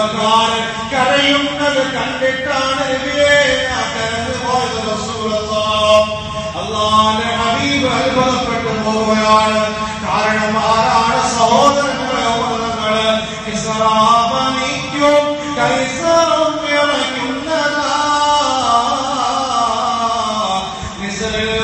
ചെറുപ്പക്കാരൻ കരയുന്നത് കണ്ടിട്ടാണ് നബിയേ ഞാൻ കരഞ്ഞു പോയത് റസൂലല്ലാഹ് അല്ലാഹുവിന്റെ ഹബീബ് അത്ഭുതപ്പെട്ടു പോവുകയാണ് കാരണം ആരാണ് സഹോദരങ്ങളെ ഓർമ്മകള് ഇസ്രാബനിക്കും കൈസറും ഇറങ്ങുന്നതാ നിസറിൽ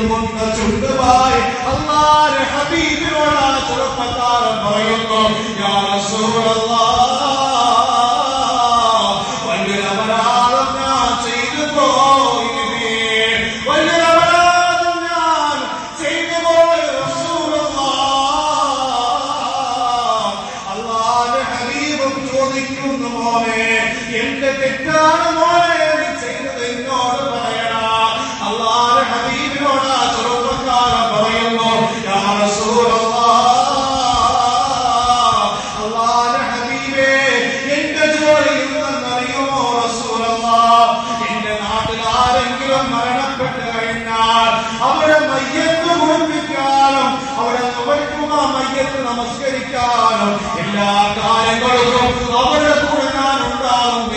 ഇത് മുന്ന ചുണ്ടുമായി അള്ളാഹുവിന്റെ ഹബീബിനോട് ആ ചെറുപ്പക്കാരൻ പറയുന്നു எல்லா காலங்களுக்கும் அவர்கள் கூட நான் உண்டாகும்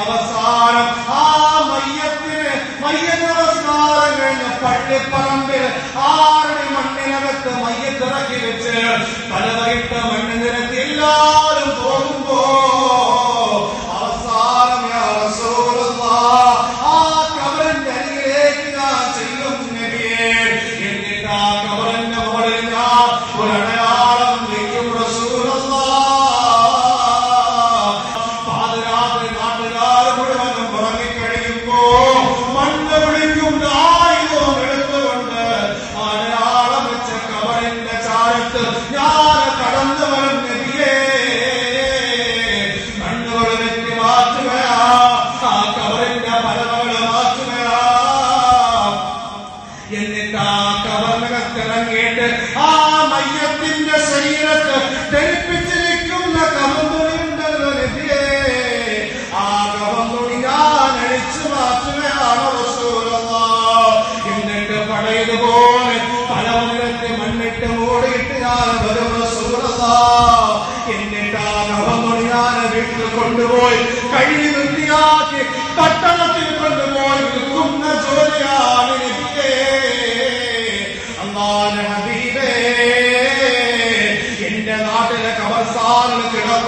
அவசானம் ஆ மையத்திலே மையத்தவசாரம் பட்டு பரம்பில் ஆரணி மண்ணிலகத்து மைய துறக்கி வச்சு பலவரிட்ட மண்ணிலகத்து எல்லாரும்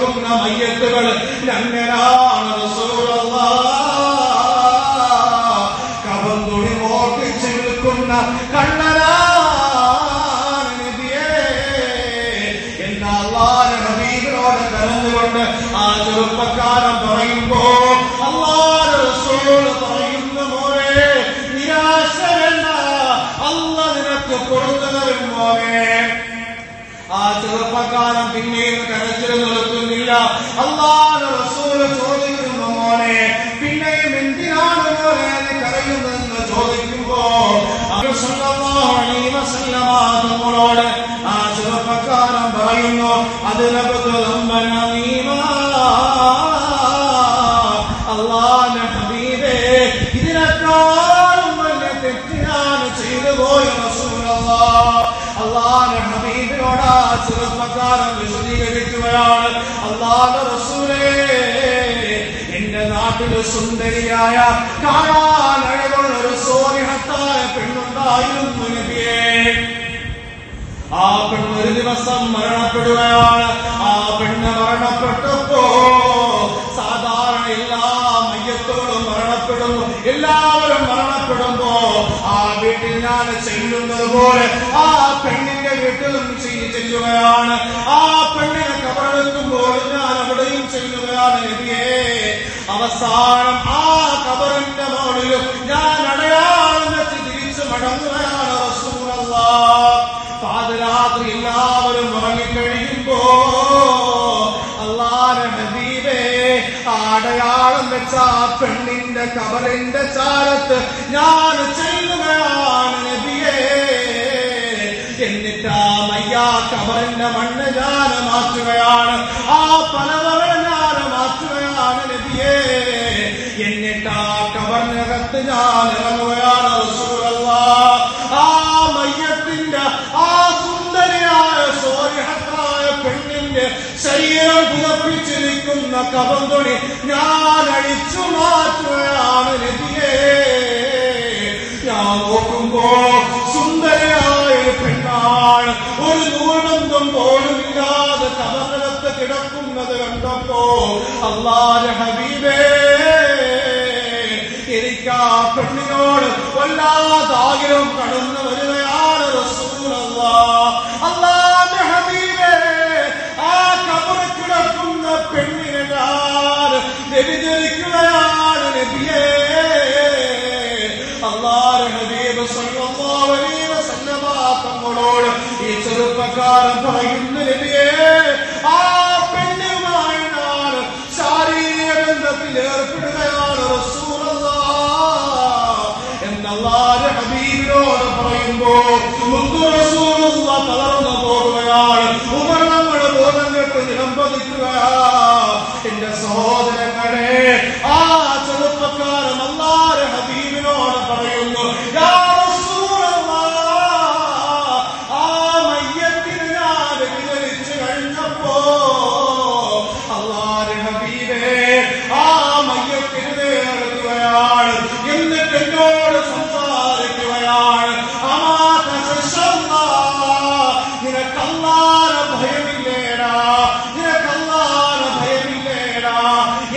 കിടക്കുന്ന മയ്യത്തുകൾ ഞങ്ങനാണ് കവം തുണി മോട്ടിച്ച് വിൽക്കുന്ന കള്ളനാണ് നബിയേ. എന്ന അള്ളാഹുവിന്റെ ഹബീബിനോട് കലർന്നുകൊണ്ട് ആ ചെറുപ്പക്കാരൻ പറയുമ്പോ ആ ചെറുപ്പക്കാരൻ പിന്നെയും കരച്ചിൽ നിർത്തുന്നില്ല അള്ളാഹ് റസൂൽ ചോദിക്കുന്നു മോനെ പിന്നെയും എന്തിനാണ് മോനെ കരയുന്നതെന്ന് ചോദിക്കുമ്പോ നമ്മളോട് ആ ചെറുപ്പക്കാരൻ പറയുന്നു അതിനകത്ത് അള്ളാഹ് ഹബീബേ ഇതിനേക്കാളും വലിയ തെറ്റിനാണ് ചെയ്തു പോയ റസൂലല്ലാ. അള്ളാഹ് ഹബീബിനോട് ആ ചെറുപ്പക്കാരൻ വിശദീകരിക്കുകയാണ് എന്റെ നാട്ടിൽ സുന്ദരിയായ കാണാനഴകുള്ള ഒരു സോറിഹത്തായ പെണ്ണുണ്ടായിരുന്നു നബിയെ. ആ പെണ്ണ് ഒരു ദിവസം മരണപ്പെടുകയാണ്. ആ പെണ്ണ് മരണപ്പെട്ടപ്പോ സാധാരണ എല്ലാ മയ്യത്തോടും മരണപ്പെടുന്നു. എല്ലാവരും മരണപ്പെടുമ്പോ ആ വീട്ടിൽ ഞാൻ ചെല്ലുന്നത് പോലെ ആ പെണ്ണിന്റെ വീട്ടിലും ചെയ്ത് ചെല്ലുകയാണ് ആ പെണ്ണിനെ കബറെടുക്കുമ്പോൾ ഞാൻ അവിടെയും അവസാനം ആ കബറിന്റെ മോളിലും ഞാൻ അടയാളം വെച്ച് തിരിച്ചു മടങ്ങുകയാണ് റസൂലല്ലാ പാതിരാത്രി എല്ലാവരും ഉറങ്ങിക്കഴിയുമ്പോ ആ അടയാളം വെച്ച ആ പെണ്ണിന്റെ കബറിന്റെ ചാരത്ത് ഞാൻ ചെല്ലുകയാണ് നബിയേ. എന്നിട്ട് മയ്യാ കബറിന്റെ മണ്ണ് ഞാൻ മാറ്റുകയാണ് ആ പലവകൾ കബറിനകത്ത് ഞാൻ ഇറങ്ങുകയാണ്. ആ മയ്യത്തിന്റെ ആ സുന്ദരിയായ സോരിഹത്തായ പെണ്ണിന്റെ ശരീരം പുതപ്പിച്ചിരിക്കുന്ന കവന്തുണി ഞാൻ അഴിച്ചു മാറ്റുകയാണ് രതിയെ ഞാൻ നോക്കുമ്പോ സുന്ദരയായ പെണ്ണാണ് ഒരു നൂലബന്ധം പോലും ഇല്ലാതെ കബറിനകത്ത് കിടക്കുന്നത് കണ്ടപ്പോ അള്ളാഹ് ഹബീബേ ആ പെണ്ണിനോട് വല്ലാത്ത ആഗ്രഹം കടന്നു വരികയാണ് ആ കബറിൽ കിടക്കുന്ന പെണ്ണിനെ ഞാൻ നബിയേ. അള്ളാഹുവിന്റെ ഹബീബ് തങ്ങളോട് ഈ ചെറുപ്പക്കാരൻ പറയുന്നു തളർന്നു പോകുകയാണ് ഉപകരണങ്ങൾ ബോധം കെട്ട് നിലംപതിക്കുകയാ. എന്റെ സഹോദരങ്ങളെ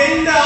എന്റെ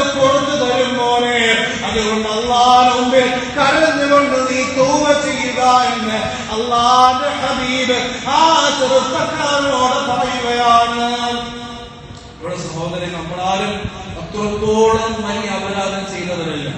നിനക്ക് പൊറുത്തു തരും മോനെ. അതുകൊണ്ട് അള്ളാന്റെ മുമ്പിൽ കരഞ്ഞുകൊണ്ട് നീ തൂവ ചെയ്യുക എന്ന് അള്ളാന്റെ ഹബീബ് ആ ചെറുപ്പക്കാരനോട് പറയുകയാണ്. സഹോദരൻ നമ്മളാരും അത്രത്തോളം വലിയ അപരാധം ചെയ്തവരല്ല.